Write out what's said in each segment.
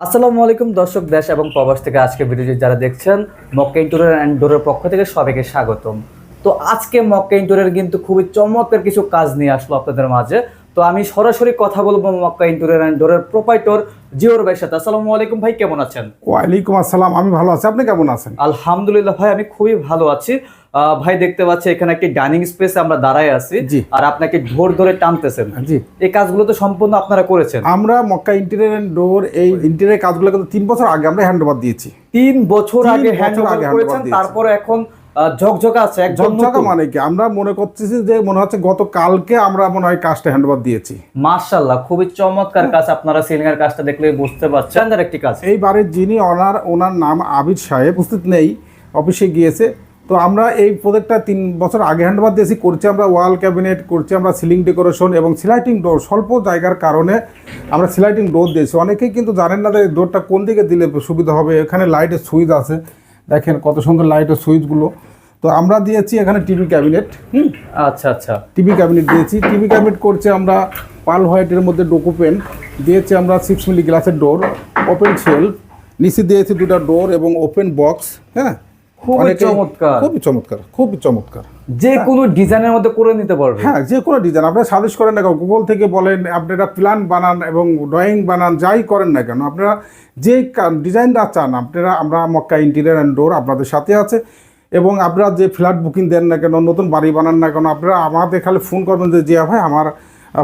আসসালামু আলাইকুম দর্শক দেশ এবং প্রবাস থেকে আজকে ভিডিওটি যারা দেখছেন মক্কা ইন্টুরের অ্যান্ড ডোরের পক্ষ থেকে সবাইকে স্বাগতম। তো আজকে মক্কা ইন্টুরের কিন্তু খুবই চমৎকার কিছু কাজ নিয়ে আসলো আপনাদের মাঝে। তো আমি সরাসরি কথা বলব মক্কা ইন্টুরের অ্যান্ড ডোরের প্রোপাইটর জিওর ভাইয়ের সাথে। আসসালামু আলাইকুম ভাই কেমন আছেন? ওয়ালাইকুম আসসালাম আমি ভালো আছি। আপনি কেমন আছেন? আলহামদুলিল্লাহ ভাই আমি খুবই ভালো আছি। ভাই দেখতে পাচ্ছি এখানে একটি ডাইনিং স্পেস আমরা দাঁড়ায় আছি আর আপনাকে ঢোর ধরে টানতেছেন। জি। এই কাজগুলো তো সম্পূর্ণ আপনারা করেছেন। আমরা মক্কা ইন্টেরিয়ার ডোর এই ইন্টেরিয়ার কাজগুলো কিন্তু তিন বছর আগে আমরা হ্যান্ড ওভার দিয়েছি। তিন বছর আগে হ্যান্ড hand করেছেন তারপরে এখন ঝকঝকা আছে একদম ঝকঝকা মানে কি? আমরা মনে করতেছি যে মনে হচ্ছে গত কালকে আমরা মনে হয় কাজটা হ্যান্ড ওভার দিয়েছি। মাশাআল্লাহ খুবই চমৎকার কাজ আপনারা সিলিং এর কাজটা দেখলে বুঝতে পারছেন। একটি কাজ। এই বাড়ির যিনি ওনার ওনার নাম আবিদ সাহেব উপস্থিত নেই অফিসে গিয়েছে। তো আমরা এই প্রজেক্টটা তিন বছর আগে হ্যান্ড ওভার দিয়েছি করছি আমরা ওয়াল ক্যাবিনেট করছি আমরা সিলিং ডেকোরেশন এবং সিলাইটিং ডোর স্বল্প জায়গার কারণে আমরা সিলাইটিং ডোর দিয়েছি। অনেকেই কিন্তু জানেন না যে ডোরটা কোন দিকে দিলে সুবিধা হবে এখানে লাইটের সুইচ আছে। দেখেন কত সুন্দর লাইটের সুইচগুলো তো আমরা দিয়েছি এখানে টিভি ক্যাবিনেট হুম? আচ্ছা আচ্ছা। টিভি ক্যাবিনেট দিয়েছি। টিভি ক্যাবিনেট করছে আমরা পাল হোয়াইটের মধ্যে ডোকোপেন দিয়েছি আমরা সিক্স মিলি গ্লাসের ডোর ওপেন শেলফ নিচে দিয়েছি দুটো ডোর এবং ওপেন বক্স হ্যাঁ? খুবই চমৎকার। খুবই চমৎকার খুবই চমৎকার। যে কোনো ডিজাইনের মধ্যে করে নিতে পারবে। হ্যাঁ যে কোনো ডিজাইন। আপনারা সাজেস্ট করেন না কেন গুগল থেকে বলেন আপনারা প্ল্যান বানান এবং ড্রয়িং বানান যাই করেন না কেন আপনারা যে ডিজাইনটা চান আপনারা আমরা মক্কা ইন্টেরিয়ার অ্যান্ড ডোর আপনাদের সাথে আছে এবং আপনারা যে ফ্ল্যাট বুকিং দেন না কেন নতুন বাড়ি বানান না কেন আপনারা আমাদের খালি ফোন করবেন যে জিয়া ভাই আমার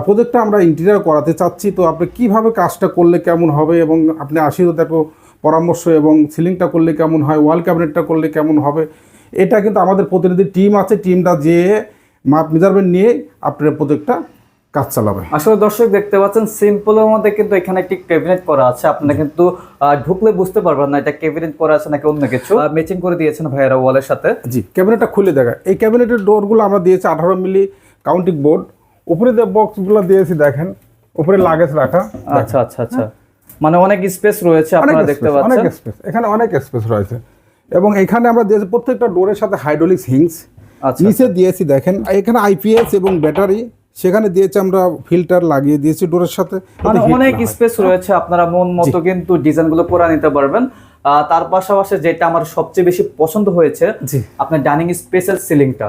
প্রজেক্টটা আমরা ইন্টেরিয়ার করাতে চাচ্ছি তো আপনি কীভাবে কাজটা করলে কেমন হবে? এবং আপনি আশীর্বাদ একটু পরামর্শ এবং সিলিংটা করলে কেমন হয় ওয়াল ক্যাবিনেটটা করলে কেমন হবে এটা কিন্তু আমাদের প্রতিনিধি টিম আছে টিমটা যেয়ে মাপ মেজারমেন্ট নিয়ে আপনার প্রজেক্টটা কাজ চালাবে। আসলে দর্শক দেখতে পাচ্ছেন সিম্পলের মধ্যে কিন্তু এখানে একটি ক্যাবিনেট করা আছে আপনারা কিন্তু ঢুকলে বুঝতে পারবেন না এটা ক্যাবিনেট করা আছে নাকি অন্য কিছু। ম্যাচিং করে দিয়েছেন ভাইয়েরা ওয়ালের সাথে। জি ক্যাবিনেটটা খুলে দেখা। এই ক্যাবিনেটের ডোরগুলো আমরা দিয়েছি আঠারো মিলি কাউন্টিং বোর্ড। উপরে যে বক্সগুলো দিয়েছি দেখেন উপরে লাগেজ রাখা। আচ্ছা আচ্ছা আচ্ছা। মানে অনেক স্পেস রয়েছে আপনারা দেখতে space, অনেক স্পেস এখানে অনেক স্পেস রয়েছে। এবং এখানে আমরা দিয়েছি প্রত্যেকটা ডোরের সাথে হাইড্রোলিক্স হিংস আচ্ছা নিচে দিয়েছি দেখেন এখানে আইপিএস এবং ব্যাটারি সেখানে দিয়েছি আমরা ফিল্টার লাগিয়ে দিয়েছি ডোরের সাথে মানে অনেক স্পেস রয়েছে আপনারা মন মতো কিন্তু ডিজাইনগুলো করে নিতে পারবেন। তার পাশাপাশি যেটা আমার সবচেয়ে বেশি পছন্দ হয়েছে। আপনার ডাইনিং স্পেসের সিলিংটা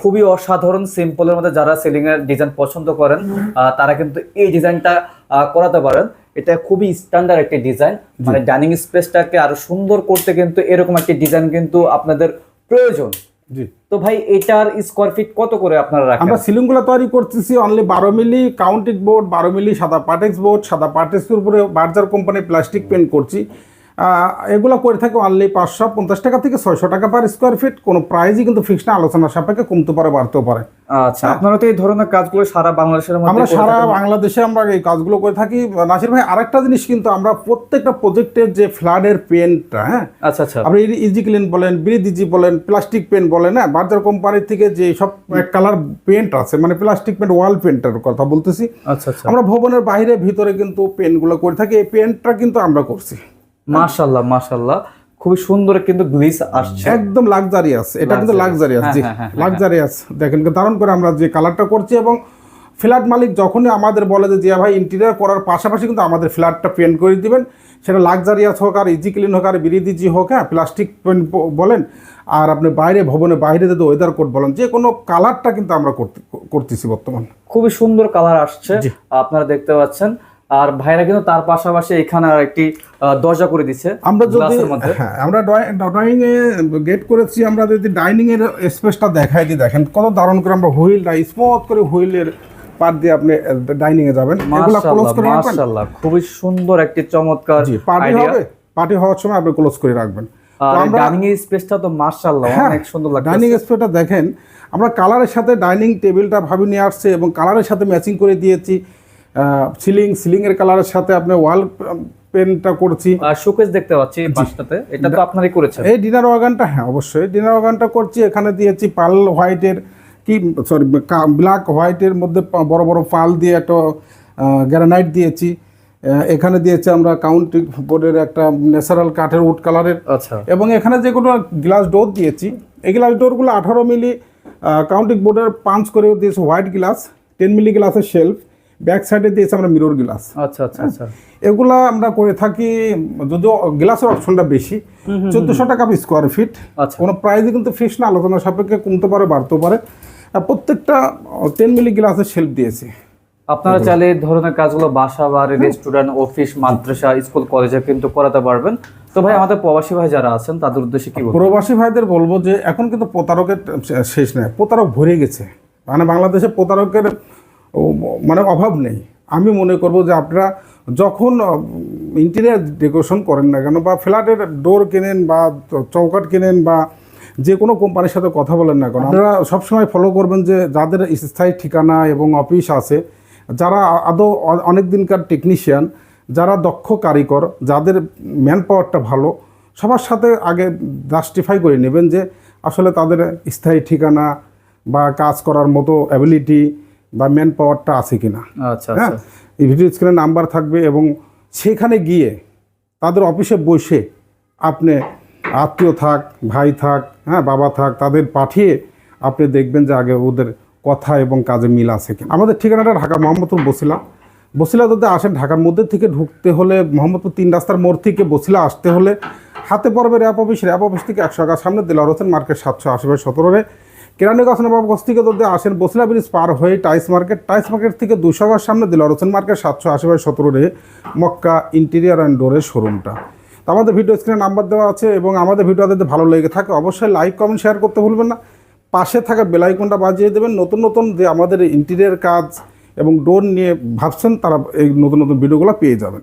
খুবই অসাধারণ সিম্পলের মধ্যে যারা সিলিং এর ডিজাইন পছন্দ করেন আহ, তারা কিন্তু এই ডিজাইনটা করাতে পারেন। এটা খুবই স্ট্যান্ডার্ড একটা ডিজাইন মানে ডাইনিং স্পেসটাকে আরও সুন্দর করতে কিন্তু এরকম একটা ডিজাইন কিন্তু আপনাদের প্রয়োজন। তো ভাই এটার স্কোয়ার ফিট কত করে আপনারা রাখেন? আমরা সিলিংগুলো তৈরি করতেছি অনলি বারো মিলি কাউন্টিং বোর্ড বারো মিলি সাদা পাটেক্স বোর্ড সাদা পাটেক্সের উপরে বার্জার কোম্পানির প্লাস্টিক পেন্ট করছি। এগুলো করে থাকে অনলি পাঁচশো পঞ্চাশ টাকা থেকে ছয়শো টাকা পার স্কোয়ার ফিট কোনো প্রাইজই কিন্তু ফিক্স না আলোচনা সাপেক্ষে কমতে পারে বাড়তেও পারে। আচ্ছা আপনারা তো এই ধরনের কাজগুলো সারা বাংলাদেশের আমরা সারা বাংলাদেশে আমরা এই কাজগুলো করে থাকি। নাসির ভাই আরেকটা জিনিস কিন্তু আমরা প্রত্যেকটা প্রজেক্টের যে ফ্লাডের পেন্টটা হ্যাঁ আচ্ছা আচ্ছা। আপনি ইজি ক্লিন বলেন ব্রিদিজি বলেন প্লাস্টিক পেন বলেন হ্যাঁ বার্জার কোম্পানির থেকে যে সব কালার পেন্ট আছে মানে প্লাস্টিক পেন্ট ওয়াল পেন্টের কথা বলতেছি। আচ্ছা আচ্ছা। আমরা ভবনের বাইরে ভিতরে কিন্তু পেন্টগুলো করে থাকি। এই পেন্টটা কিন্তু আমরা করছি। মাশাল্লাহ মাশাল্লাহ খুবই সুন্দর কিন্তু গ্লিস আসছে। একদম লাক্সারি আছে এটা কিন্তু লাক্সারি হ্যাঁ, জি। হ্যাঁ, হ্যাঁ, লাক্সারিয়াস দেখেন ধারণ করে আমরা যে কালারটা করছি এবং ফ্ল্যাট মালিক যখনই আমাদের বলে যে জিয়া ভাই ইন্টেরিয়ার করার পাশাপাশি কিন্তু আমাদের ফ্ল্যাটটা পেন্ট করে দিবেন। সেটা লাক্সারিয়াস হোক আর ইজি ক্লিন হোক আর বিরিদিজি হোক হ্যাঁ প্লাস্টিক পেন্ট বলেন। আর আপনি বাইরে ভবনে বাইরে যদি ওয়েদার কোড বলেন যে কোনো কালারটা কিন্তু আমরা করতে করতেছি বর্তমান। খুবই সুন্দর কালার আসছে। আপনারা দেখতে পাচ্ছেন আর ভাইরা কিন্তু তার পাশাপাশি এখানে আর একটি দরজা করে দিচ্ছে আমরা যদি হ্যাঁ আমরা ড্রয়িং এ গেট করেছি আমরা যদি ডাইনিং এর স্পেসটা দেখাই দিই দেখেন কত দারুণ করে আমরা হুইলটা স্মুথ করে হুইলের পার দিয়ে আপনি ডাইনিং এ যাবেন। এগুলা ক্লোজ করে রাখবেন? মাশাল্লাহ খুবই সুন্দর একটি চমৎকার পার্টি হবে? পার্টি হওয়ার সময় আপনি ক্লোজ করে রাখবেন। ডাইনিং এর স্পেসটা তো মাশাল্লাহ হ্যাঁ, অনেক সুন্দর লাগছে ডাইনিং স্পেসটা দেখেন আমরা কালারের সাথে ডাইনিং টেবিলটা ভাবি নিয়ে আসছে এবং কালারের সাথে ম্যাচিং করে দিয়েছি। সিলিং সিলিং এর কালারের সাথে আপনি ওয়াল পেনটা করছি। আর শোকেস দেখতে পাচ্ছি পাশটাতে এটা তো আপনারই করেছেন। এই ডিনার ওয়াগানটা হ্যাঁ অবশ্যই। ডিনার ওয়াগানটা করছি এখানে দিয়েছি পাল হোয়াইটের কি সরি ব্ল্যাক হোয়াইটের মধ্যে বড় বড় পাল দিয়ে একটা গ্রানাইট দিয়েছি। এখানে দিয়েছি আমরা কাউন্টি বোর্ডের একটা ন্যাচারাল কাঠের উড কালারের আচ্ছা। এবং এখানে যেগুলো গ্লাস ডোর দিয়েছি এই গ্লাস ডোরগুলো আঠারো মিলি কাউন্টিং বোর্ডের পাঞ্চ করে দিয়েছে হোয়াইট গ্লাস টেন মিলি গ্লাসের শেলফ ব্যাক সাইডে দিয়েছি আমরা মিরর গ্লাস আচ্ছা আচ্ছা আচ্ছা। এগুলা আমরা করে থাকি যদিও গ্লাসের অপশনটা বেশি চোদ্দোশো টাকা স্কোয়ার ফিট আচ্ছা। কোনো প্রাইসে কিন্তু ফিক্স না আলোচনা সাপেক্ষে কমতে পারে বাড়তেও পারে। প্রত্যেকটা টেন মিলি গ্লাসের শেল্ফ দিয়েছি। আপনারা চাইলে এই ধরনের কাজগুলো বাসা বাড়ি রেস্টুরেন্ট অফিস মাদ্রাসা স্কুল কলেজে কিন্তু করাতে পারবেন। তো ভাই আমাদের প্রবাসী ভাই যারা আছেন তাদের উদ্দেশ্যে কি প্রবাসী ভাইদের বলব যে এখন কিন্তু প্রতারকের শেষ নেই প্রতারক ভরে গেছে। মানে বাংলাদেশে প্রতারকের মানে অভাব নেই। আমি মনে করব যে আপনারা যখন ইন্টেরিয়ার ডেকোরেশন করেন না কেন বা ফ্ল্যাটের ডোর কেনেন বা চৌকাট কেনেন বা যে কোনো কোম্পানির সাথে কথা বলেন না কেন, আপনারা সবসময় ফলো করবেন যে যাদের স্থায়ী ঠিকানা এবং অফিস আছে, যারা আদৌ অনেক দিনকার টেকনিশিয়ান যারা দক্ষ কারিগর, যাদের ম্যান পাওয়ারটা ভালো, সবার সাথে আগে জাস্টিফাই করে নেবেন যে আসলে তাদের স্থায়ী ঠিকানা বা কাজ করার মতো অ্যাবিলিটি বা ম্যান পাওয়ারটা আছে কিনা। আচ্ছা হ্যাঁ? আচ্ছা। এই ভিডিও স্ক্রিনে নাম্বার থাকবে এবং সেখানে গিয়ে তাদের অফিসে বসে আপনি আত্মীয় থাক ভাই থাক হ্যাঁ বাবা থাক তাদের পাঠিয়ে আপনি দেখবেন যে আগে ওদের কথা এবং কাজে মিল আছে কিনা। আমাদের ঠিকানাটা ঢাকা মোহাম্মদপুর বসিলা। বসিলা যদি আসেন ঢাকার মধ্যে থেকে ঢুকতে হলে মোহাম্মদপুর তিন রাস্তার মোড় থেকে বসিলা আসতে হলে হাতে পড়বে র্যাপ অফিস র্যাপ অফিস থেকে একশো টাকার সামনে দিলার হোসেন মার্কেট সাতশো আশি বাই সতেরোরে কেরানীগঞ্জ নবাবগঞ্জ থেকে যদি আসেন বসিলা ব্রিজ পার হয়ে টাইস মার্কেট। টাইস মার্কেট থেকে দুশো গাছ সামনে দিল হোসেন মার্কেট সাতশো আশি বাই সতেরোরে মক্কা ইন্টেরিয়ার অ্যান্ড ডোরের শোরুমটা তো আমাদের ভিডিও স্ক্রিনে নাম্বার দেওয়া আছে এবং আমাদের ভিডিও যদি ভালো লেগে থাকে অবশ্যই লাইক কমেন্ট শেয়ার করতে ভুলবেন না। পাশে থাকা বেলাইকনটা বাজিয়ে দেবেন। নতুন নতুন যে আমাদের ইন্টেরিয়ার কাজ এবং ডোর নিয়ে ভাবছেন তারা এই নতুন নতুন ভিডিওগুলো পেয়ে যাবেন।